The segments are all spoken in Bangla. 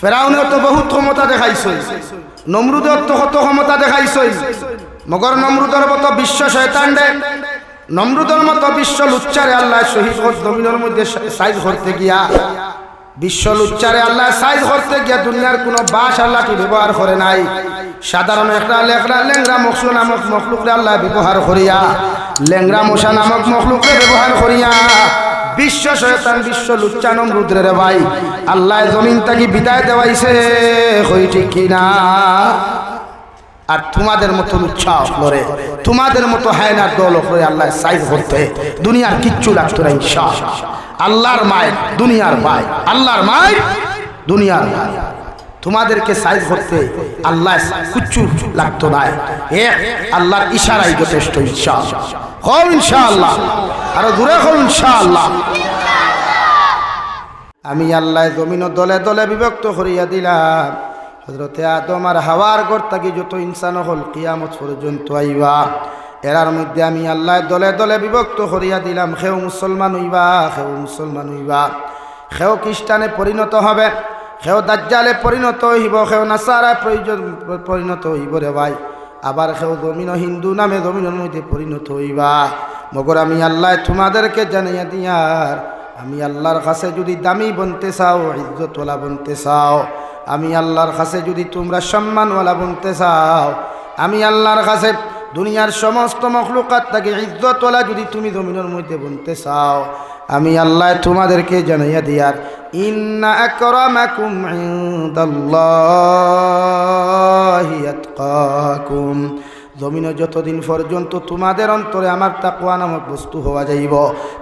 ফেরাউনের তো বহুত ক্ষমতা দেখাইছই নমরুদের তো কত ক্ষমতা দেখাইছই। মগর নমরুদের মতো বিশ্ব শয়তান দে। নমরুদের মতো বিশ্ব লুচ্চারে আল্লাহ শহীদ জমিনের মধ্যে সাইজ করতে গিয়া, বিশ্ব লুচ্চারে আল্লাহ সাইজ করতে গিয়া দুনিয়ার কোনো বাস আল্লাহকে ব্যবহার করে নাই। সাধারণ একটা লেখরা লেংরা মকসু নামক মখলুকরে আল্লাহ ব্যবহার করিয়া, লেংরা মশা নামক মখলুকরে ব্যবহার করিয়া বিশ্ব শয়তান, বিশ্ব লুচ্চানম রুদ্রের ভাই। আল্লাহ জমিন তাকে বিদায় দেওয়াইছে হই ঠিক কিনা আর তোমাদের মতো করে, তোমাদের মতো হায়নার দল করে আল্লাহ সাইজ করতে দুনিয়ার কিচ্ছু লাগতো না ইনশা আল্লাহর মায় দুনিয়ার মায় আল্লাহর মায় দুনিয়ার ভাই তোমাদেরকে সাইজ করতে আল্লাহ কিচ্ছু লাগতো না। এ আল্লাহর ইশারাই যথেষ্ট ইচ্ছা হও ইনশা আল্লাহ আরও দূরে হও ইনশা আল্লাহ আমি আল্লাহ জমিন দলে দলে বিভক্ত করিয়া দিলাম। হজরতে আদম আর হাওয়ার ঘর থাকি যত ইনসান হল, কিয়ামত পর্যন্ত আইবা। এরার মধ্যে আমি আল্লাহ দলে দলে বিভক্ত করিয়া দিলাম। সেও মুসলমান হইবা সেও মুসলমান হইবা। সেও খ্রিস্টানে পরিণত হবে। সেও দাজ্জালে পরিণত হইব, সেও নাসারায় প্রয়োজন, পরিণত হইব রে ভাই। আবার সেও জমিন হিন্দু নামে জমিনের মধ্যে পরিণত হইবা। মগর আমি আল্লাহ তোমাদেরকে জানাইয়া দিয়ার, আমি আল্লাহর কাছে যদি দামি বনতে চাও, ইজ্জতওয়ালা বনতে চাও, আমি আল্লাহর কাছে যদি তোমরা সম্মানওয়ালা বনতে চাও, আমি আল্লাহর কাছে দুনিয়ার সমস্ত মখলুকাত থেকে ইজ্জতওয়ালা যদি তুমি জমিনের মধ্যে বনতে চাও আমি আল্লাহ তোমাদেরকে জানাইয়া দিয়ার। জমিনে যতদিন পর্যন্ত তোমাদের অন্তরে আমার তাকুয়া নামক বস্তু হওয়া যাইব,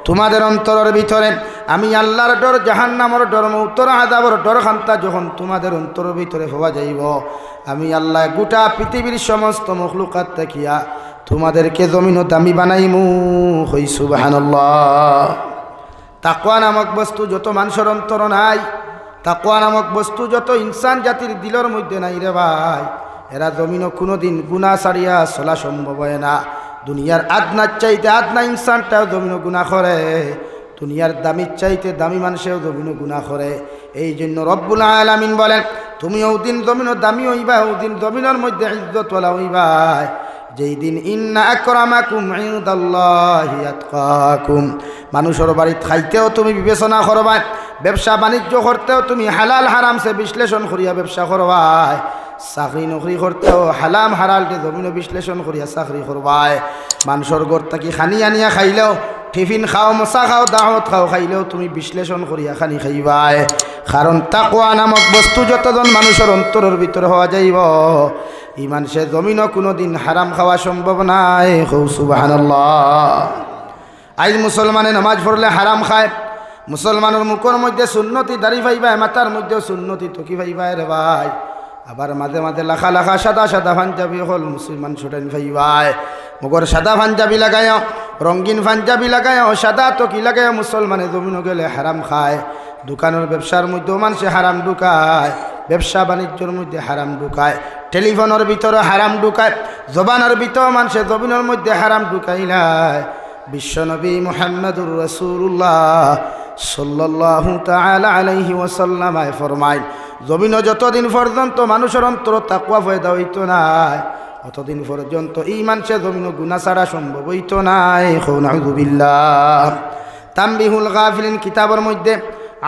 তোমাদের অন্তরের ভিতরে আমি আল্লাহর ডর জাহান নামর ডর উত্তর আদাবর ডর খান্তা যখন তোমাদের অন্তরের ভিতরে হওয়া যাইব, আমি আল্লাহ গোটা পৃথিবীর সমস্ত মখলুকাত দেখিয়া তোমাদেরকে জমিন দামি বানাইমু। হইসু বাহান্লাহ তাকুয়া নামক বস্তু যত মানুষের অন্তর নাই তাকুয়া নামক বস্তু যত ইনসান জাতির দিলর মধ্যে নাই রে ভাই। এরা জমিনও কোনো দিন গুণা সারিয়া চলা সম্ভব হয় না। দুনিয়ার আদনার চাইতে আদনা ইনসানটাও জমিনও গুণা করে। দুনিয়ার দামির চাইতে দামি মানুষেও জমিনও গুণা করে। এই জন্য রব্বুল আলামিন বলেন তুমিও দিন জমিনও দামি হইবা দিন জমিনের মধ্যে ইজ্জতওয়ালা হইবা। যেই দিন ইন্না আকরামাকুম ইনদাল্লাহি আতকাকুম। মানুষের বাড়ি খাইতেও তুমি বিবেচনা করবা ব্যবসা বাণিজ্য করতেও তুমি হালাল হারামসে বিশ্লেষণ করিয়া ব্যবসা করবাই, চাকরি নকরি করতেও হালাম হারালটে জমিন বিশ্লেষণ করিয়া চাকরি করবাই, মানুষের ঘর থাকি খানি আনিয়া খাইলেও, টিফিন খাও মশা খাও দাহত খাও, খাইলেও তুমি বিশ্লেষণ করিয়া খানি খাইবাই, কারণ তাকুয়া নামক বস্তু যতজন মানুষের অন্তরের ভিতরে হওয়া যাইব, ইমান সে জমিনও কোনো দিন হারাম খাওয়া সম্ভব নাই হৌ সুবাহান্লাহ আজ মুসলমানে নামাজ পড়লে হারাম খায়। মুসলমানের মুখের মধ্যে সুন্নতি দাড়ি ভাইবাই মাথার মধ্যেও সুন্নতি তকি ভাইবাই রে ভাই। আবার মাঝে মাঝে লাখা লাখা সাদা সাদা পাঞ্জাবি হল মুসলমান ছুটেন ভাইবাই মুখর সাদা পাঞ্জাবি লাগায় রঙিন পাঞ্জাবি লাগায় সাদা তকি লাগায় মুসলমানে জমিন গেলে হারাম খায়। দোকানের ব্যবসার মধ্যেও মানুষে হারাম ঢুকায়। ব্যবসা বাণিজ্যের মধ্যে হারাম ঢুকায়। টেলিফোনের ভিতরে হারাম ঢুকায়। জবানের ভিতরে মানুষে জমিনের মধ্যে হারাম ঢুকাইলায় বিশ্বনবী মোহাম্মদুর রসুল্লাহ সাল্লাহ তালা আলাইহি ওসাল্লামায় ফরমাই জমিন যতদিন পর্যন্ত মানুষের অন্তর তাকুয়া ফয়দা হইত নাই, অতদিন পর্যন্ত এই মানুষের জমিন গুণা ছাড়া সম্ভব হইত নাই। হৌনাহুবিল্লাহ তাম্বিহুল গাফিলিন কিতাবের মধ্যে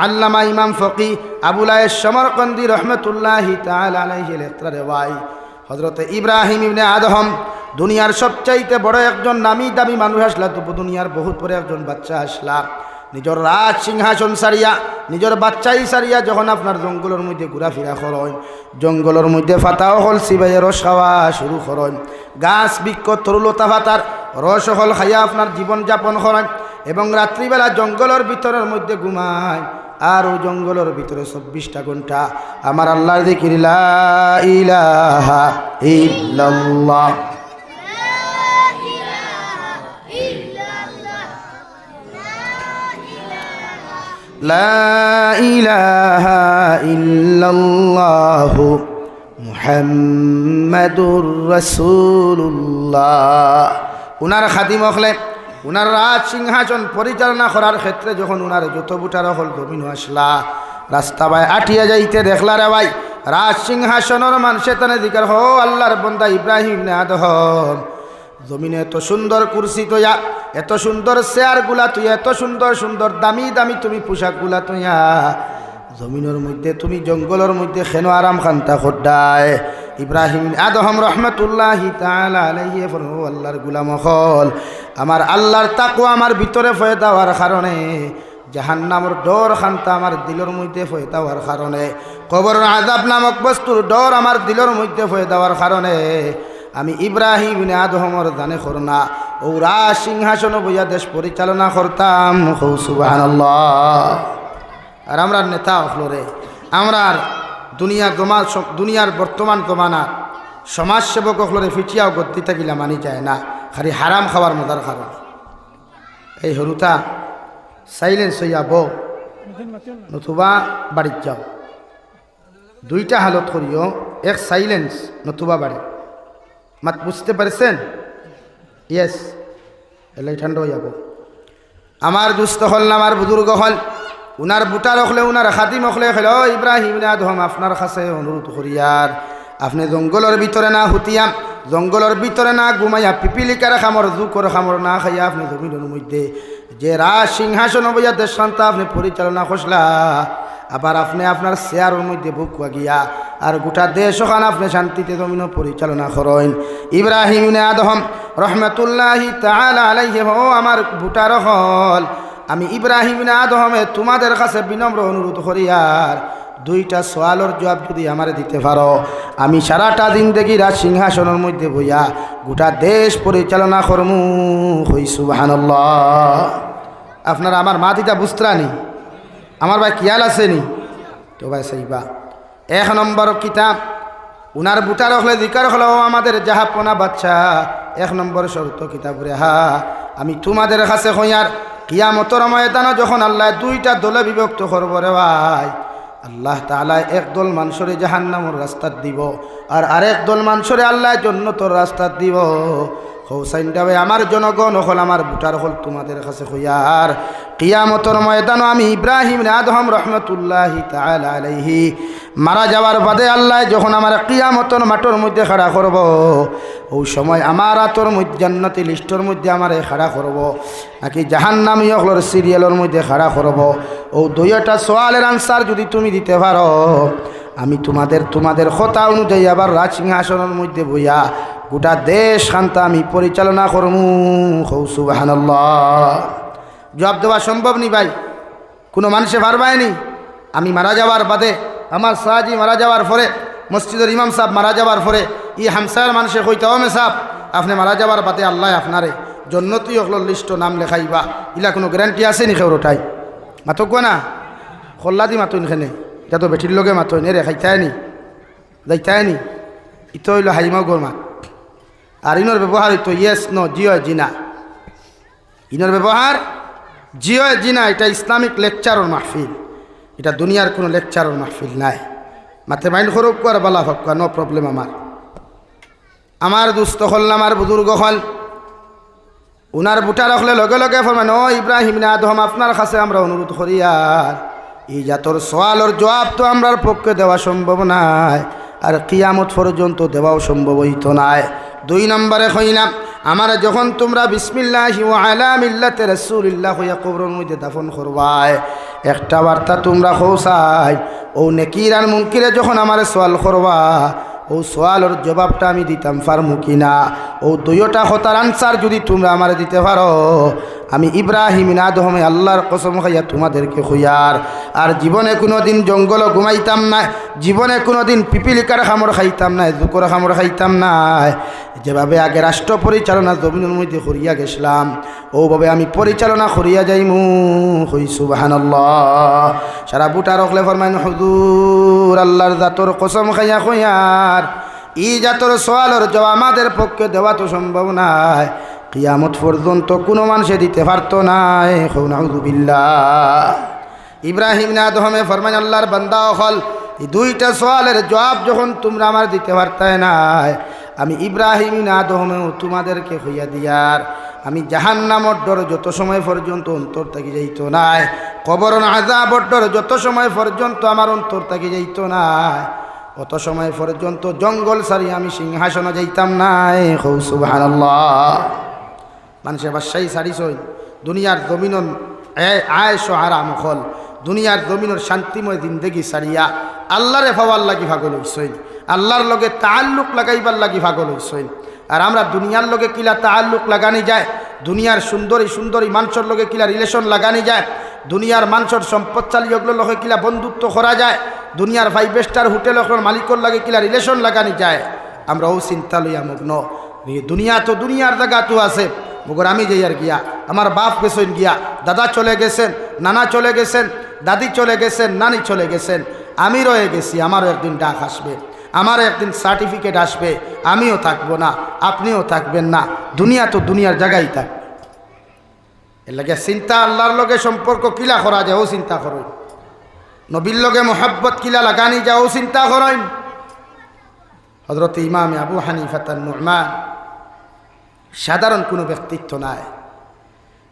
আল্লামা ইমাম ফকি আবুলায় সমরকন্দি রহমতুল্লাহ তাল আলাইহি লেখতারে ভাই হজরত ইব্রাহিম ইবনে আদহম, দুনিয়ার সবচাইতে বড় একজন নামি দামি মানুষ আসলা, তবু দুনিয়ার বহুত পরে একজন বাচ্চা আসলা। নিজের রাজ সিংহাসন সারিয়া, নিজের বাচ্চাই সারিয়া যখন আপনার জঙ্গলের মধ্যে ঘোরাফেরা করেন, জঙ্গলের মধ্যে ফাতাও হল সিবাইয়ের রস খাওয়া শুরু করেন। গাছ বৃক্ষ, তরুলতা ফাতার রস হল খাইয়া আপনার জীবন যাপন করেন এবং রাত্রিবেলা জঙ্গলের ভিতরের মধ্যে ঘুমায়। আর ও জঙ্গলের ভিতরে চব্বিশটা ঘণ্টা। আমার আল্লাহর দেখিলা ইহু মুহাম্মাদুর রসুল্লাহ উনার খাদিম হলে উনার রাজ সিংহাসন পরিচালনা করার ক্ষেত্রে যখন উনার যত বুটার হল, জমিন আসলা, রাস্তা ভাই আটিয়া যাইতে দেখলা রে ভাই। রাজ সিংহাসনের মানুষে তানে দিকার হো আল্লাহর বন্দা ইব্রাহিম নে আদহম জমিনে এত সুন্দর কুরসি তোয়া, এত সুন্দর চেয়ারগুলা তুই এত সুন্দর সুন্দর দামি দামি তুমি পোশাকগুলা তুইয়া জমিনের মধ্যে তুমি জঙ্গলের মধ্যে খেনো আরাম খান্তা খোদ্দায় ইব্রাহিম আদহম রহমতুল্লাহ আল্লাহর গুলাম হল আমার আল্লাহর তাকু আমার ভিতরে ফয়ে দেওয়ার কারণে, জাহান্নামর ডর খান্তা আমার দিলের মধ্যে ফয়ে দেওয়ার কারণে কবর আজাব নামক বস্তুর ডর আমার দিলের মধ্যে ফয়ে দেওয়ার কারণে, আমি ইব্রাহিম আদহমর জানে করনা ও রা সিংহাসন বইয়া দেশ পরিচালনা করতাম। আর আমরা নেতা হলরে আমরা দুনিয়ার জমা দুনিয়ার বর্তমান জমানার সমাজসেবক হলরে ফিটিয়াও গদ্দি থাকিলা মানি যায় না। খালি হারাম খাওয়ার মজার কারণ এই হরুতা সাইলেন্স হইয়া বউ নতুবা বাড়ির যাও। দুইটা হালত করিও এক সাইলেন্স নতুবা বাড়ি মাত বুঝতে পারছেন ইয়েস এলাই ঠান্ডা হয়ে যাব আমার দুস্থ হল আমার বুজুর্গ হল? উনার বুটা রখলে, উনার খাদিম রখলে খেল ইব্রাহিম আদম আপনার কাছে অনুরোধ করিয়ার আপনি জঙ্গলের ভিতরে না হুতিয়াম জঙ্গলের ভিতরে না ঘুমাইয়া পিপিলিকার খামর, জুকর খামর না খাইয়া আপনি জমিনের মধ্যে যে রাজ সিংহাসন বইয়া দেশান্ত আপনি পরিচালনা করসলা আবার আপনি আপনার চেয়ারের মধ্যে বুক গিয়া আর গোটা দেশ ওখানে আপনি শান্তিতে জমিন পরিচালনা করেন। ইব্রাহিম আদম রহমতুল্লাহি তাআলা আলাইহি হো আমার বুটার হল আমি ইব্রাহিম আদমে তোমাদের কাছে বিনম্র অনুরোধ করি, আর দুইটা সোয়ালোর জবাব যদি আমার দিতে পারো, আমি সারাটা দিন দেখি রাজ সিংহাসনের মধ্যে বইয়া গোটা দেশ পরিচালনা করমু। হই সুবাহান্লাহ আপনারা আমার মা দিটা বুঝতরানি? আমার ভাই কিয়াল আছে নি তো ভাই সেইবা, এক নম্বর কিতাব, উনার বুটার হলে দিকার হলো আমাদের জাহাপনা বাচ্চা, এক নম্বর শর্ত কিতাব রেহা আমি তোমাদের কাছে হইয়ার কিয়ামতর ময়দানও যখন আল্লাহ দুইটা দলে বিভক্ত করব রে ভাই, আল্লাহ তালা একদল মানুষরে জাহান্নামর রাস্তা দিব আর আরেক দল মানুষরে আল্লাহ জন্নতর রাস্তা দিব। হৌসাইনটা ভাই, আমার জনগণ হল, আমার বুটার হল তোমাদের কাছে হইয়ার। কিয়ামতর ময়দানো আমি ইব্রাহিম আদহম রহমতুল্লাহ আলাইহি। মারা যাওয়ার বাদে আল্লাহ যখন আমার কিয়ামতর মাটোর মধ্যে খাড়া করব, ওই সময় আমার আতর মধ্যে লিস্টর মধ্যে আমার খাড়া করব, নাকি জাহান্নামী হলর সিরিয়ালের মধ্যে খাড়া করব। ও দুইটা সোয়ালের আনসার যদি তুমি দিতে পারো, আমি তোমাদের তোমাদের কথা অনুযায়ী আবার রাজ সিংহাসনের মধ্যে বইয়া গোটা দেশ শান্তা আমি পরিচালনা করমু। হৌসুবাহান্লাহ জবাব দেওয়া সম্ভব নি ভাই? কোনো মানুষে পারবায়নি আমি মারা যাওয়ার বাদে, আমার সাহাজি মারা যাওয়ার পরে, মসজিদের ইমাম সাহেব মারা যাওয়ার পরে ই হামসার মানুষে কইতে হবে সাহেব, আপনি মারা যাওয়ার বাদে আল্লাহ আপনারে জন্নতুই অকল লিস্ট নাম লেখাইবা। ইলা কোনো গ্যারান্টি আছে নি খেউরটাই মাতক না খোল্লা দি মাতইন খেনে। এটা তো বেঠির লগে মাতইন, এরে খাইতায় নি। যাইতায় নি। ইতো হইল হাইমা গোর মাত আর ইনোর ব্যবহার হইতো, ইয়েস ন, জিও, জিনা। ইনোর ব্যবহার জিও জিনা এটা ইসলামিক লেকচারর মাহফিল। এটা দুনিয়ার কোনো লেকচারর মাহফিল নাই। মাথে মাইন্ড করুক আর বালা হক নো প্রবলেম আমার। আমার দুস্থ হল আমার বুজুর্গ হল। উনার বুটা রাখলে লগে লগে ফরমান ও ইব্রাহিম, না আদম আপনার কাছে আমরা অনুরোধ করি আর। এই জাতর সোয়ালর জবাব তো আমরার পক্ষে দেওয়া সম্ভব নাই। আর কিয়ামত পর্যন্ত দেওয়াও সম্ভব হইত নাই। দুই নম্বরে হইলাম আমার যখন তোমরা বিসমিল্লাহ আলা মিল্লাতে রসুলিল্লাহ হইয়া কবরের মধ্যে দাফন করবায় একটা বার্তা তোমরা হৌসাই ও নেকির আর যখন আমার সোয়াল করবা, ও সোয়ালর জবাবটা আমি দিতাম, পারমু কিনা? ও দুইটা হতার আনসার যদি তোমরা আমার দিতে পারো আমি ইব্রাহিম নাদহমে আল্লাহর কসম খাইয়া তোমাদেরকে খুইয়ার। আর জীবনে কোনো দিন জঙ্গল ঘুমাইতাম না, জীবনে কোনো দিন পিপিলিকার খামর খাইতাম না জুকর খামর খাইতাম না। যেভাবে আগে রাষ্ট্র পরিচালনা জমিনের মধ্যে করিয়া গেছিলাম, ওভাবে আমি পরিচালনা করিয়া যাইমু হই সুবাহান্লাহ সারা বুটা রখলে ফরমাইন, হুজুর, আল্লাহর জাতর কসম খাইয়া খুইয়ার। ই জাতর সোয়ালর জবাব আমাদের পক্ষে দেওয়া তো সম্ভব নাই। কিয়ামত পর্যন্ত কোনো মানুষে দিতে পারত নাই হৌনাউদুবিল্লাহ ইব্রাহিম না দহমে ফরমান আল্লাহর বান্দা হল, এই দুইটা সোয়ালের জবাব যখন তোমরা আমার দিতে পারতায় নাই, আমি ইব্রাহিম না দহমেও তোমাদেরকে হইয়া দিয়ার। আমি জাহান্নামর ডর যত সময় পর্যন্ত অন্তর থাকি যাইত নাই, কবর আজাবর ডর যত সময় পর্যন্ত আমার অন্তর থাকি যাইত নাই, অত সময় পর্যন্ত জঙ্গল সারি আমি সিংহাসনে যাইতাম নাই হৌ সুবহানাল্লাহ। মানুষের বাসাই সারিছই দুনিয়ার জমিনন আয় সহারা মখল দুনিয়ার জমিনের শান্তিময় জিন্দেগি সারিয়া আল্লাহরে ফাওয়ার লাগি ভাগল হইসইন আল্লাহর লগে তাল্লুক লাগাইবার লাগি ভাগল হইসইন আর আমরা দুনিয়ার লগে কিলা তাল্লুক লাগানি যায়, দুনিয়ার সুন্দরী সুন্দরী মানুষের লগে কিলা রিলেশন লাগানি যায়, দুনিয়ার মানুষের সম্পদশালী ওগুলোর লগে কিলা বন্ধুত্ব করা যায়, দুনিয়ার ফাইভ স্টার হোটেল মালিকর লাগে কিলা রিলেশন লাগানি যায়। আমরা ও চিন্তা লইয়া মগ্ন। দুনিয়া তো দুনিয়ার জায়গা তো আছে। মগর, আমি যাই আর গিয়া, আমার বাপ গেছেন গিয়া, দাদা চলে গেছেন, নানা চলে গেছেন, দাদি চলে গেছেন, নানি চলে গেছেন, আমি রয়ে গেছি, আমারও একদিন ডাক আসবে, আমারও একদিন সার্টিফিকেট আসবে, আমিও থাকব না, আপনিও থাকবেন না, দুনিয়া তো দুনিয়ার জায়গায় থাক। এর লাগে চিন্তা আল্লাহর লগে সম্পর্ক কিলা করা যায়, ও চিন্তা করুন। নবীর লগে মোহাব্বত কিলা লাগানি যাও চিন্তা করেন। হজরত ইমাম আবু হানি হানিফাতান নুরমান সাধারণ কোনো ব্যক্তিত্ব নাই।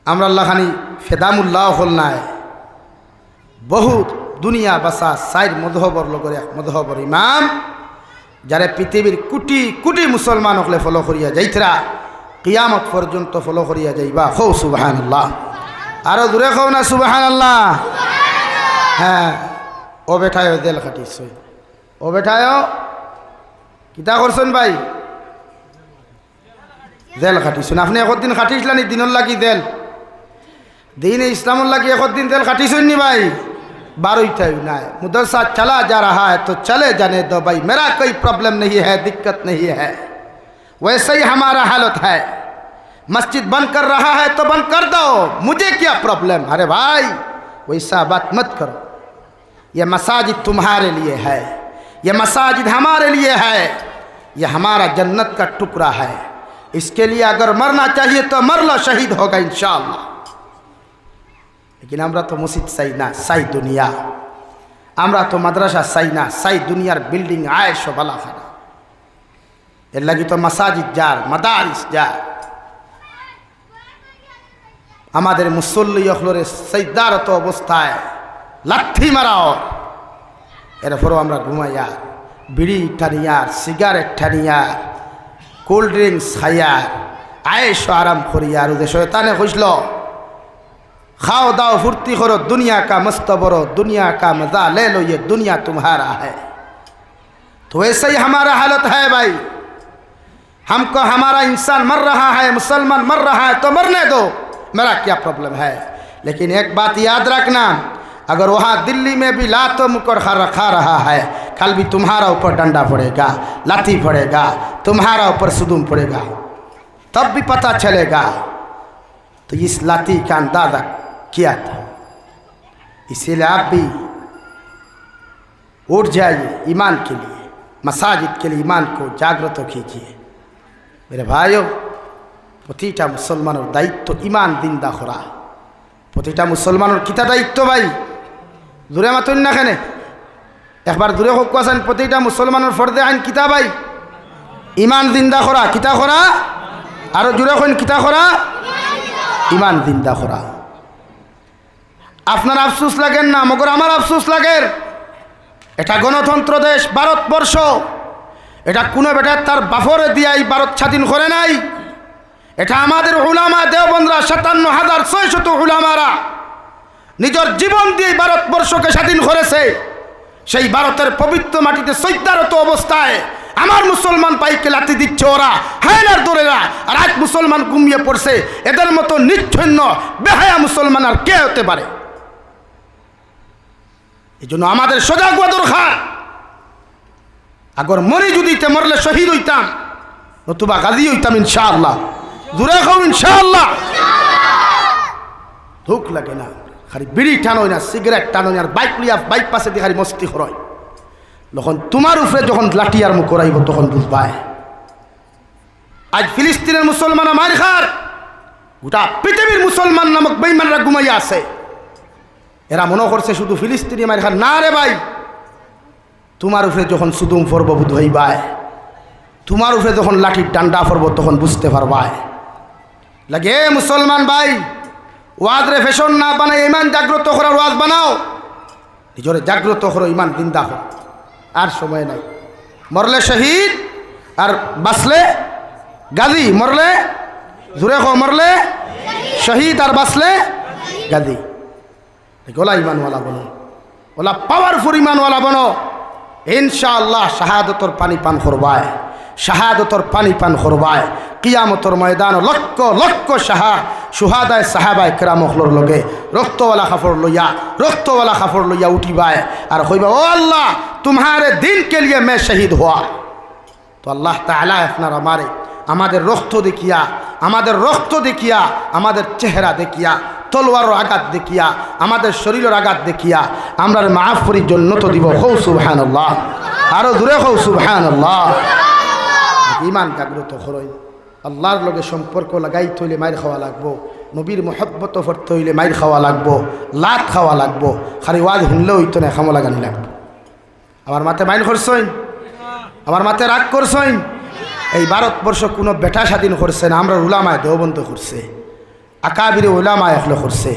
আমরা আল্লাহানি ফেদামুল্লাহ হল নাই। বহুত দুনিয়া বাসা সাইড মধবর লগর এক মধবর ইমাম, যারা পৃথিবীর কোটি কোটি মুসলমান হলে ফলো করিয়া যাইতরা, কিয়ামত পর্যন্ত ফলো করিয়া যাইবা। হৌ সুবাহান আল্লাহ আরও দূরে খৌ না সুবাহান আল্লাহ হ্যাঁ ও বেঠায় দেল খাটিস ও বেঠায় কিতা করছেন ভাই? দেল খাটিছেন আপনি একদিন খাটিছিলেন দিনের লাগি দেল দিন ইসলামর লাগি একদিন দেল খাটিছেন নি ভাই बारह नहीं मुदरसा चला जा रहा है तो चले जाने दो भाई मेरा कोई प्रॉब्लम नहीं है दिक्कत नहीं है वैसे ही हमारा हालत है मस्जिद बंद कर रहा है तो बंद कर दो मुझे क्या प्रॉब्लम अरे भाई वैसा बात मत करो ये मसाजिद तुम्हारे लिए है ये मसाजिद हमारे लिए है ये हमारा जन्नत का टुकड़ा है इसके लिए अगर मरना चाहिए तो मर लो शहीद होगा इंशाअल्लाह लेकिन আমরা তো মসজিদ চাই না চাই দুনিয়া আমরা তো মাদ্রাসা চাই না চাই দুনিয়ার বিল্ডিং আয়স বালাখানা এর লাগি তো মাসাজিদ যার মাদারিস যার আমাদের মুসল্লি অখলরে সৈদারত অবস্থায় লাথি মারাও এরপরও আমরা ঘুমাইয়ার বিড়ি টানিয়ার সিগারেট টানিয়ার কোল্ড ড্রিঙ্কস খাইয়ার আয়েস আরাম করিয়ার ওদের শয়তানে খুঁজল खाओ दाओ फुर्ती करो दुनिया का मस्त बरो दुनिया का मजा ले लो ये दुनिया तुम्हारा है तो वैसे ही हमारा हालत है भाई हमको हमारा इंसान मर रहा है मुसलमान मर रहा है तो मरने दो मेरा क्या प्रॉब्लम है लेकिन एक बात याद रखना अगर वहाँ दिल्ली में भी लातों मुकर खा रहा है कल भी तुम्हारा ऊपर डंडा पड़ेगा लाठी पड़ेगा तुम्हारा ऊपर सुदूम पड़ेगा तब भी पता चलेगा तो इस लाठी का अंदाजा किया था इसीलिए आप भी उठ जाइए ईमान के लिए मसाजिद के लिए ईमान को जागृत कीजिए मेरे भाइयों প্রতিটা মুসলমানের দায়িত্ব ইমান দিন্দা করা প্রতিটা মুসলমানের কিতা দায়িত্ব ভাই দূরে মাতুন না কেনে একবার দূরে হোক আছেন প্রতিটা মুসলমানের ফর্দে আইন কিতা ভাই ইমান দিন্দা করা কিতা করা আরও জুড়ে কইন কিতা করা ইমান দিন্দা করা আপনার আফসুস লাগেন না, মগর আমার আফসুস লাগের। এটা গণতন্ত্র দেশ, ভারতবর্ষ। এটা কোনো বেটা তার বাফরে দিয়াই ভারত স্বাধীন করে নাই। এটা আমাদের হুলামা দেওবন্ধরা সাতান্ন হাজার ছয়শত হুলামারা নিজের জীবন দিয়ে ভারতবর্ষকে স্বাধীন করেছে। সেই ভারতের পবিত্র মাটিতে সৈদ্যারত অবস্থায় আমার মুসলমান পাইকে লাথি দিচ্ছে ওরা। হায়নার দোরেরা, আর এক মুসলমান ঘুমিয়ে পড়ছে। এদের মতো নিচ্ছন্ন, বেহায়া মুসলমান আর কে হতে পারে? এই জন্য আমাদের সজাগ হওয়া দরকার। আগর মরি যদি মরলে শহীদ হইতাম, নতুবা গাদি হইতাম ইনশাআল্লাহ। দূরে খাও ইনশাআল্লাহ। ধুক লাগে না, খালি বিড়ি টানোই না, সিগারেট টানোই আর বাইক লিয়া বাইক পাশে দিয়ে খালি মস্তি করয় যখন তোমার উপরে যখন লাঠি মুখ করাইব, তখন বুঝবায় আজ ফিলিস্তিনের মুসলমান মার খার গোটা পৃথিবীর মুসলমান নামক বেইমানরা ঘুমাইয়া আছে। এরা মনে করছে শুধু ফিলিস্তিনি মার খার না রে ভাই, তোমার উপরে যখন সুদুম পর্ব বুধ হইবায়, তোমার উপরে যখন লাঠির ডান্ডা পর্ব, তখন বুঝতে পারবায়। লাগে মুসলমান ভাই, ওয়াজ রে ফেশন না বানাই ইমান জাগ্রত করার ওয়াজ বানাও। নিজরে জাগ্রত করো, ইমান দিন্দা হো আর সময় নাই। মরলে শহীদ, আর বাঁচলে গাদি মরলে জুড়ে হো মরলে শহীদ, আর বাঁচলে গাদি ওলা ইমানওয়ালা বনো। ওলা পাওয়ারফুল ইমানওয়ালা বনো। ইনশাআল্লাহ শাহাদতর পানি পান করবায়। শাহাদতর পানি পান করবায়। কিয়ামতর ময়দান লক্ষ লক্ষ সাহা, সুহাদায় সাহাবায় কেরামখলোর লগে রক্তওয়ালা কাপড় লইয়া, রক্তওয়ালা কাপড় লইয়া উঠিবায়। আর হইবা, ও আল্লাহ, তোমারে দিন কে লিয়ে মে শহীদ হওয়া। তো আল্লাহ তালা আপনার আমারে, আমাদের রক্ত দেখিয়া, আমাদের রক্ত দেখিয়া, আমাদের চেহারা দেখিয়া, তলোয়ার আঘাত দেখিয়া, আমাদের শরীরের আঘাত দেখিয়া, আমরা মাফ করির জন্য তো দিব। হৌ সুবহান আল্লাহ আরও দূরে হৌ সুবহান আল্লাহ ইমান জাগ্রত হরই আল্লাহর লগে সম্পর্ক লাগাই থইলে মাইর খাওয়া লাগবো। নবীর মহব্বত ফরতে হইলে মাইর খাওয়া লাগবো। লাত খাওয়া লাগবো। খালি ওয়াজ শুনলেও হইতো না, খামো লাগানি লাগবো। আমার মাথায় মাইন করছইন আমার মাথায় রাগ করছইন এই ভারতবর্ষ কোনো বেটা স্বাধীন করছে না, আমরা উলামায় দেওবন্ধ করছে। আকাবিরে উলামায় এখলো করছে।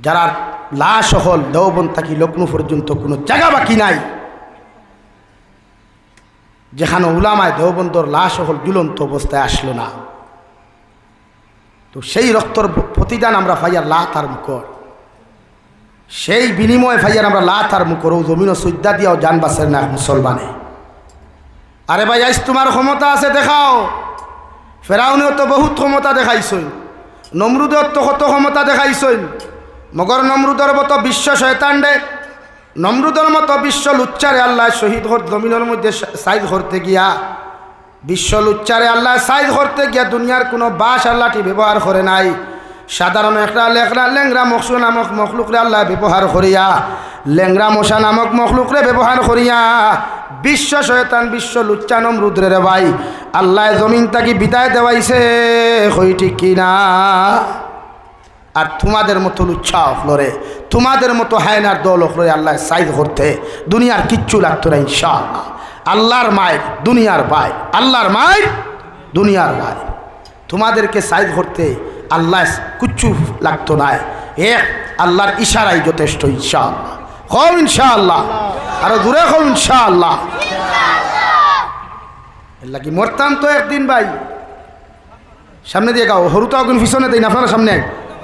যারা লাশ হল দেওবন থাকি লগ্ন পর্যন্ত কোনো জায়গা বাকি নাই। যেখানে উলামায় দেওবন্দর লাশ হল ঝুলন্ত অবস্থায় আসলো না। তো সেই রক্তর প্রতিদান আমরা ফাইয়ার লা তার মুখর। সেই বিনিময়ে ফাইয়ার আমরা লা তার মুখর, ও জমিন সজ্জা দিয়াও যান বাসের না মুসলমানে। আরে ভাই, আইস তোমার ক্ষমতা আছে দেখাও। ফেরাউনেও তো বহুত ক্ষমতা দেখাইছই। নমরুদের তো কত ক্ষমতা দেখাইছই। মগর নমরুদর মতো বিশ্ব শয়তান শয়তান্ডে নমরুদের মতো বিশ্ব লুচ্চারে আল্লাহ শহীদ হর জমিনের মধ্যে সাইজ করতে গিয়া। বিশ্ব লুচ্চারে আল্লাহ সাইজ করতে গিয়া দুনিয়ার কোনো বাস আল্লাহটি ব্যবহার করে নাই। সাধারণ একটা লেখরা লেংরা মকসু নামক মখলুকরে আল্লাহ ব্যবহার করিয়া, লেংরা মশা নামক মখলুকরে ব্যবহার করিয়া, বিশ্ব শয়তান, বিশ্ব লুচ্চা নমরুদ্রে রে ভাই, আল্লাহ জমিন তাকে বিদায় দেওয়াইছে, হই ঠিক কিনা আর তোমাদের মতো লুচ্ছা অফলরে, তোমাদের মতো হায়নার দল অফলরে আল্লাহ সাইজ করতে দুনিয়ার কিচ্ছু লাগতো না, ইনশাআল্লাহ। আল্লাহর মায়ের দুনিয়ার ভাই, আল্লাহর মায়ের দুনিয়ার ভাই। তোমাদেরকে সাইজ করতে আল্লাহ কিচ্ছু লাগতো না। এক, আল্লাহর ইশারাই যথেষ্ট, ইনশাআল্লাহ। হও ইনশাআল্লাহ, আরও দূরে হও ইনশাআল্লাহ। এল্লা কি মরতাম তো একদিন ভাই। সামনে দিয়ে গাও হরুতা পিছনে দেই না, আপনারা সামনে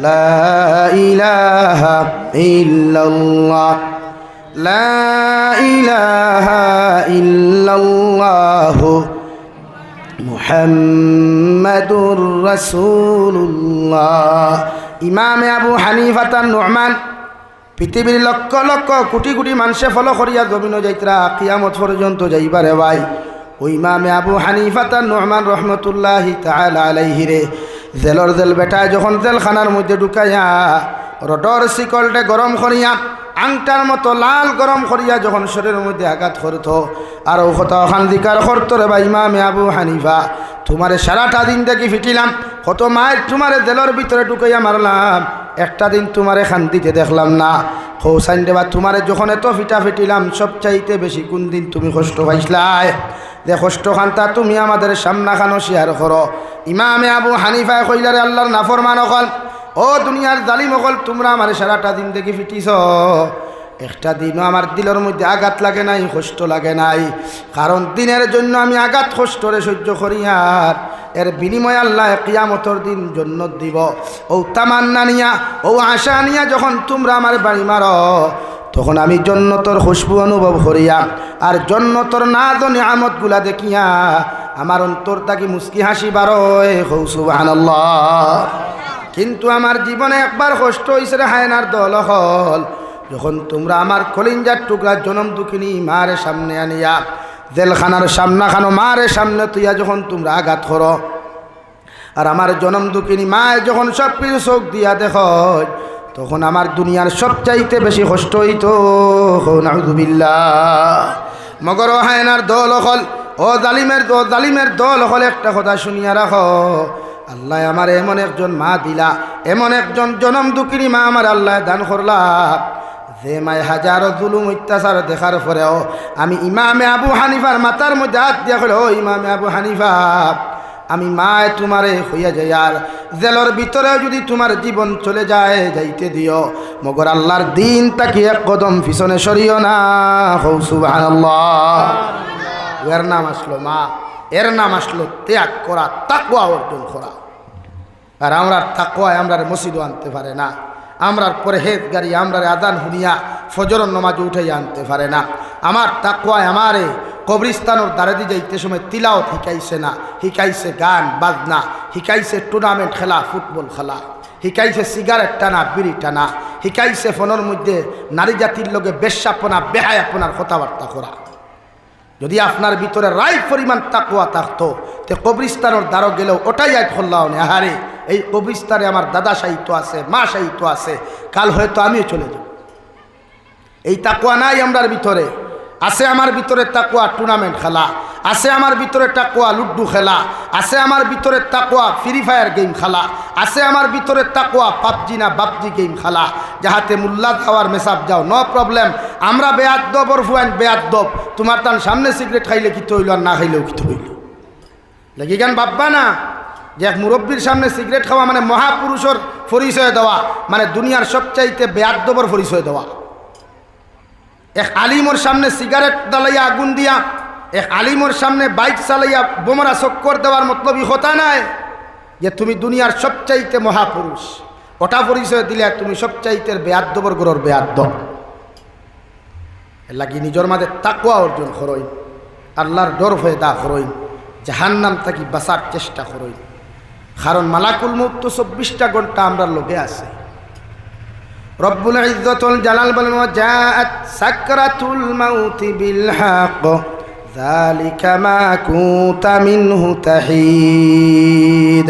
لا إله إلا الله لا إله إلا الله محمد رسول الله ইমামে আবু হানিফাতান নহমান পৃথিবীর লক্ষ লক্ষ কোটি কোটি মানুষে ফলো করিয়া জমিন যাইতরা কিয়ামত পর্যন্ত যাইবারে ভাই ওই ইমামে আবু হানিফাতান নহমান রহমতুল্লাহ তাআলা আলাইহি রে জেলর জেল বেটায় যখন জেলখানার মধ্যে ঢুকাইয়া রডর শিকলটে গরম করিয়া আংটার মতো লাল গরম করিয়া যখন শরীরের মধ্যে আঘাত করতো আর ও কথা খান্দিকার করতো রে বা ইমামে আবু হানিফা তোমারে সারাটা দিন দেখি ফিটিলাম কত মায়ের তোমারে জেলের ভিতরে ঢুকাইয়া মারলাম একটা দিন তোমারে খান্দিতে দেখলাম না। হৌসাইন দেবা তোমারে যখন এত ফিটা ফিটিলাম, সবচাইতে বেশি কোন দিন তুমি কষ্ট পাইছিলাই? যে কষ্ট খান্তা তুমি আমাদের সামনা খানো শেয়ার করো। ইমামে আবু হানিফায় কইলারে আল্লাহর নাফরমান অকল, ও দুনিয়ার জালিম অকল, তোমরা আমার সারাটা দিন দেখি ফিটিছ। একটা দিনও আমার দিলের মধ্যে আঘাত লাগে নাই, কষ্ট লাগে নাই। কারণ দিনের জন্য আমি আঘাত, কষ্টরে সহ্য করি আর। এর বিনিময় আল্লাহ কিয়ামতর দিন জন্নত দিব। ও তামান্না নিয়া, ও আশা নিয়া যখন তোমরা আমার বাড়ি মারো তখন আমি জন্নতর খুশবু অনুভব করিয়া আর জন্নতর না দনি আমতগুলা দেখিয়া আমার অন্তর তাকে মুস্কি হাসি বারোয়। হৌসুবাহান কিন্তু আমার জীবনে একবার কষ্ট হয়েছে হায়নার দল হল। যখন তোমরা আমার কলিঞ্জার টুকরা জনম দুঃখিনী মারে সামনে আনিয়া, জেলখানার সামনা খানো মারে সামনে তুইয়া যখন তোমরা আঘাত করো, আর আমার জনম দুঃখিনী মায় যখন সব কিছু চোখ দিয়া দেখ তখন আমার দুনিয়ার সবচাইতে বেশি কষ্ট হইতো। মগর হায়নার দল হল, ও জালিমের দল জালিমের দল হল একটা কথা শুনিয়া রাখ। আল্লাহ আমার এমন একজন মা দিলা, এমন একজন জনম দুঃখিনী মা আমার আল্লাহ দান করলা। যে মায় হাজারো জুলুম অত্যাচার দেখার পরেও আমি ইমামে আবু হানিফার মাথার মধ্যে হাত দিয়া হলো ইমামে আবু হানিফা, আমি মায় তোমারে হইয়া যাই আর জেলর ভিতরে যদি তোমার জীবন চলে যায়, যাইতে দিও। মগর আল্লাহর দিন তাকে এক কদম পিছনে সরিও না। এর নাম আসলো মা, এর নাম আসলো ত্যাগ করা তাকুয়া অর্জন করা। আর আমরা তাকুয়ায় আমরা মসজিদও আনতে পারে না। আমরার পরে হেদ গাড়ি আমরার আদান হুনিয়া ফজর নমাজ উঠাইয়া আনতে পারে না। আমার তাকুয়ায় আমারে কবরিস্তানোর দ্বারে যাইতে সময় তিলাও শিকাইছে না। শিকাইছে গান, বাজনা শিকাইছে টুর্নামেন্ট খেলা ফুটবল খেলা। শিকাইছে সিগারেট টানা, বিড়ি টানা। শিকাইছে ফোনের মধ্যে নারী জাতির লোকে বেশ্যাপনা, বেহায়াপনার কথাবার্তা করা। যদি আপনার ভিতরে রায় পরিমাণ তাকুয়া থাকতো, তে কবরিস্তানোর দ্বারও গেলেও ওটাই আয় খোল্লাও নে। আহারে, এই কবরিস্তানে আমার দাদা সাহিত্য আছে, মা সাহিত্য আছে, কাল হয়তো আমিও চলে যাব। এই তাকুয়া নাই আমরার ভিতরে। আছে আমার ভিতরে তাকুয়া টুর্নামেন্ট খেলা, আছে আমার ভিতরে তাকুয়া লুডু খেলা, আছে আমার ভিতরে তাকুয়া ফ্রি ফায়ার গেম খেলা, আছে আমার ভিতরে তাকুয়া পাবজি না বাপজি গেম খেলা। যাহাতে মুল্লা খাওয়ার মেসাব যাও, নো প্রবলেম আমরা বেয়াদ্দব ওর ফুয়ান বেয়াদ্দব। তোমার তার সামনে সিগারেট খাইলে কি হইল আর না খাইলেও কি হইল লাগি গান ভাববা না? যে এক মুরব্বীর সামনে সিগারেট খাওয়া মানে মহাপুরুষর পরিচয় দেওয়া মানে দুনিয়ার সবচাইতে বেয়াদ্দবর পরিচয় দেওয়া। এক আলিমর সামনে সিগারেট দালাইয়া আগুন দিয়া, এক আলিমর সামনে বাইক চালাইয়া বোমরা চক্কর দেওয়ার মতলবই হতা নাই যে তুমি দুনিয়ার সবচাইতে মহাপুরুষ। ওটা পরিচয় দিলে তুমি সবচাইতে বেয়াদ্দবর গরর বেয়াদ্দ। লাগি নিজের মাঝে তাকুয়া অর্জন করই আল্লাহর ডর হয়ে দা করই জাহান্নাম থাকি বাঁচার চেষ্টা করই কারণ মালাকুল মুক্ত চব্বিশটা ঘণ্টা আমরা লোকে আছে। রব্বুল ইজ্জতুল জালাল বলেন জাআত সাকরাতুল মাউত বিল হক, যালিকা মা কুতা মিনহু তাহিদ।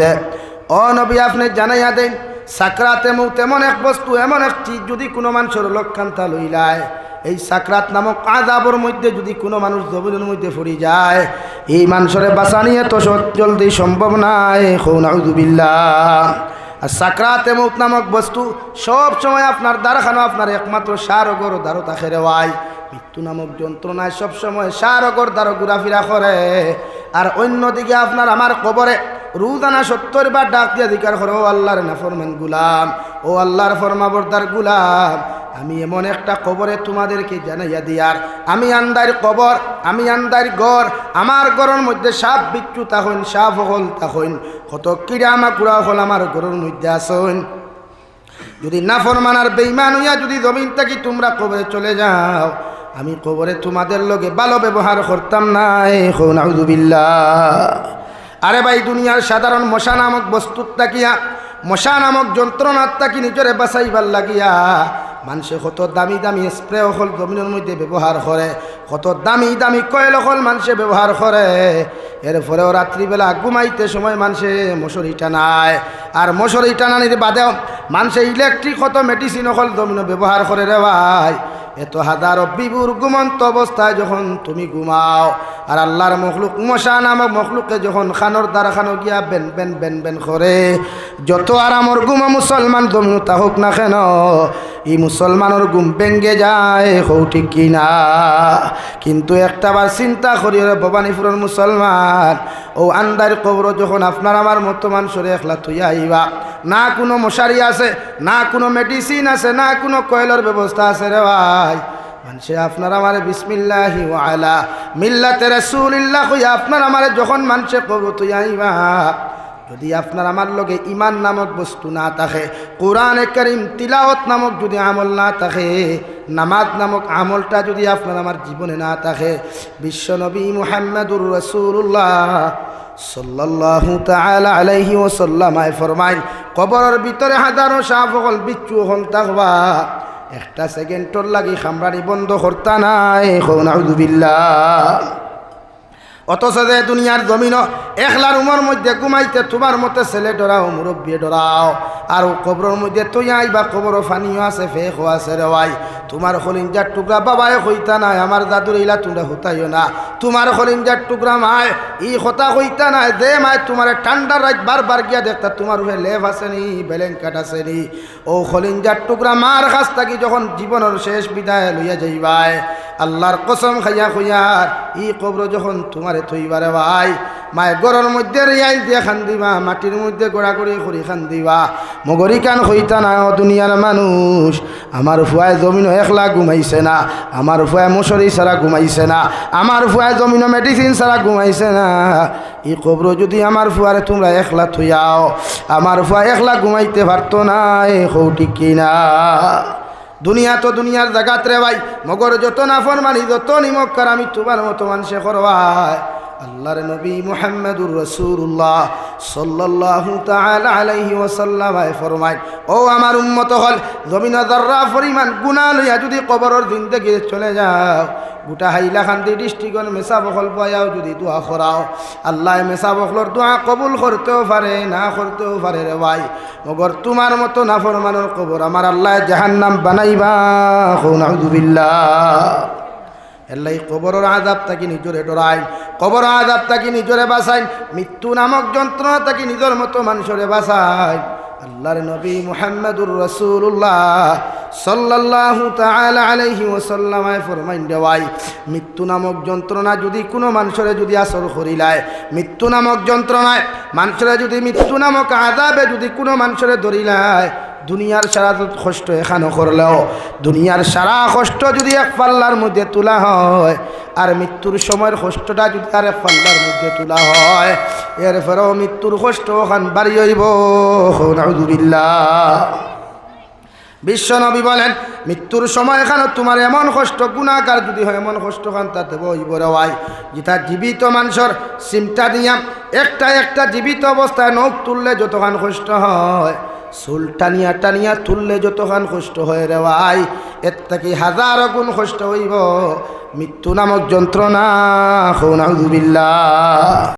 ও নবী, আপনি জানাইয়া দেন, সাকরাতে মৌত এমন এক বস্তু, এমন এক চিজ যদি কোনো মানুষের লক্ষান্তা লইলায়, এই সাকরাত নামক আজাবর মধ্যে যদি কোনো মানুষ জমিনের মধ্যে পড়ি যায়, এই মানুষের বাঁচা নিয়ে তো জলদি সম্ভব নাই। হৌনাউদুবিল্লাহ আর সাকরাতে মৌত নামক বস্তু সব সময় আপনার দ্বারখানো, আপনার একমাত্র সার অগর দ্বারো তাকে রেওয়ায় মৃত্যু নামক যন্ত্রণায় সবসময় সার অগর দ্বারো ঘোরাফেরা করে। আর অন্যদিকে আপনার আমার কবরে রুদানা সত্তর বার ডাক দিয়ে অধিকার করে, ও আল্লাহর নাফরমান গুলাম, ও আল্লাহর ফরমাবরদার গুলাম, আমি এমন একটা কবরে তোমাদেরকে জানাইয়া দিয়ার। আমি আন্দার কবর, আমি আন্দার গড় আমার গড়ের মধ্যে সাপ বিচ্ছু তাহইন, সাপ হল তাহইন, কত কিরা মাকুড়া হল আমার গড়ের মধ্যে আসইন। যদি না ফরমানার বেইমান হইয়া যদি জমিন থাকি তোমরা কবরে চলে যাও আমি কবরে তোমাদের লগে ভালো ব্যবহার করতাম নাই আরে ভাই, দুনিয়ার সাধারণ মশা নামক বস্তুর তাকিয়া মশা নামক যন্ত্রণার তাকি নিজরে বাঁচাইবার লাগিয়া, মানুষে কত দামি দামি স্প্রে অকল জমিনের মধ্যে ব্যবহার করে, কত দামি দামি কয়েল অকল মানুষে ব্যবহার করে। এরপরেও রাত্রিবেলা ঘুমাইতে সময় মানুষে মশারি টানায়। আর মশারি টানানির বাদেও মানুষে ইলেকট্রিক কত মেডিসিন অকল জমিন ব্যবহার করে রে ভাই। এত হাজার বিবুর ঘুমন্ত অবস্থায় যখন তুমি ঘুমাও, আর আল্লাহর মখলুক মশা নামক মখলুককে যখন খানোর দ্বারা খানো গিয়া বেন বেন বেন বেন করে, যত আরামর ঘুমা মুসলমান জমিও তা হোক না কেন এই মুসলমানের গুম বেঙ্গে যায় হৌ ঠিক কিনা? কিন্তু একটা বার চিন্তা করি ভবানীপুরের মুসলমান, ও আন্দার কবর যখন আপনার আমার মতো মানুষের একলা তুই আইবা। না কোনো মশারি আছে, না কোনো মেডিসিন আছে, না কোনো কয়লার ব্যবস্থা আছে রে ভাই। মানুষে আপনার আমার বিসমিল্লাহি ওয়ালা মিল্লাতে রাসূলিল্লাহ কইয়া আপনার আমার যখন মানুষে কবর তুই আইবা। যদি আপনার আমার লগে ইমান নামক বস্তু না থাকে, কোরআনে করিম তিলাওয়াত নামক যদি আমল না থাকে, নামাজ নামক আমলটা যদি আপনার আমার জীবনে না থাকে, বিশ্বনবী মুহাম্মদুর রসুল্লাহ সাল্লাল্লাহু তাআলা আলাইহি বিচ্ছু একটা সেকেন্ডর লাগি খামরানি বন্ধ করতা নাই নাউযুবিল্লাহ অথচ যে দুনিয়ার জমিন, একলার উমর মধ্যে ঘুমাইতে তোমার মতে ছেলে ডরাও মুরব্বী ডরাও আর কবরের মধ্যে তুই আইবা কবর ফানিও আছে ফেক আছে রেওয়াই তোমার হলিঞ্জার টুকরা বাবাই হইতা নাই, আমার দাদুর ইলা তোমরা হতাইও না। তোমার হলিঞ্জার টুকরা মায়, ই হতা হইতা নাই দে মায় তোমার ঠান্ডা রাত বারবার গিয়া দেখতা তোমার উপরে লেভ আছে নি বেলেঙ্কাট আছে নি। ও হলিঞ্জার টুকরা মার কাছ থাকি যখন জীবনের শেষ বিদায় লইয়া যাইবাই। আল্লাহর কসম খাইয়া খুইয়ার ই কবর যখন তোমারে থইবারে ভাই। মায় গরর মধ্যে রিয়াই দিয়ে খান দিবা মাটির মধ্যে গোড়া করে খান দিবা মগরি কান হইতা না দুনিয়ার মানুষ। আমার ফুয়ায় জমিন একলা ঘুমাইছে না, আমার ফুয়ায় মশারি ছাড়া ঘুমাইছে না, আমার ফুয়ায় জমিন মেডিসিন ছাড়া ঘুমাইছে না। ই কবর যদি আমার ফুয়ারে তোমরা একলা থইয়াও, আমার ফুয়া একলা ঘুমাইতে পারতো না, এ হৌটি কিনা? দুনিয়া তো দুনিয়ার জাগাত রে ভাই, মগর যত নাফর মানি যত নিমক্কার আমি তোমার মতো মানুষে করবাই। আল্লাহর নবী মুহাম্মদুর রসুল্লাহ সাল্লাল্লাহু তাআলা আলাইহি ওয়াসাল্লাম ফরমায়, ও আমার উম্মত হল, জমিন দর্রা পরিমাণ গুনাহ লইয়া যদি কবরের জিন্দগি চলে যাও, গোটা হাইলাকান্দি ডিস্ট্রিক্টর মেসা বখল পায়াও যদি দোয়া করাও, আল্লাহ মেসা বখলর দোয়া কবুল করতেও পারে, না করতেও পারে রে ভাই। মগর তোমার মতো নাফরমানোর কবর আমার আল্লাহ জাহান্নাম বানাইবা নাউযুবিল্লাহ এল্লাই কবরের আজাব তাকে নিজরে ডরাই কবর আজাব তাকে নিজরে বাসাই মৃত্যু নামক যন্ত্রণা তাকে নিজের মতো মানুষরে বাসাই আল্লাহর নবী মুহাম্মদুর রসুল্লাহ সাল্লাল্লাহু তাআলা আলাইহি ওয়াসাল্লামায় ফরমাইন দেওয়াই মৃত্যু নামক যন্ত্রণা যদি কোনো মানুষরে যদি আসর করিলায়, মৃত্যু নামক যন্ত্রণায় মানুষরে যদি মৃত্যু নামক আজাবে যদি কোনো মানুষরে ধরিলায় দুনিয়ার সারা কষ্ট এখানে করলেও, দুনিয়ার সারা কষ্ট যদি এক পাল্লার মধ্যে তোলা হয়, আর মৃত্যুর সময়ের কষ্টটা যদি আর এক পাল্লার মধ্যে তোলা হয়, এরপরেও মৃত্যুর কষ্ট ওখান বাড়ি হইব নাউযুবিল্লাহ বিশ্ব নবী বলেন, মৃত্যুর সময় এখানে তোমার এমন কষ্ট গুণাকার যদি হয়, এমন কষ্ট খান, তাতে বইব রেওয়াই যেটা জীবিত মানুষের সিমটা দিয়া একটা একটা জীবিত অবস্থায় নখ তুললে যতখান কষ্ট হয়, চুল টানিয়া টানিয়া তুললে যতখান কষ্ট হয় রে ভাই, এর থেকে হাজার গুণ কষ্ট হইব। মৃত্যু নামক যন্ত্রণা হৌ নাউযুবিল্লাহ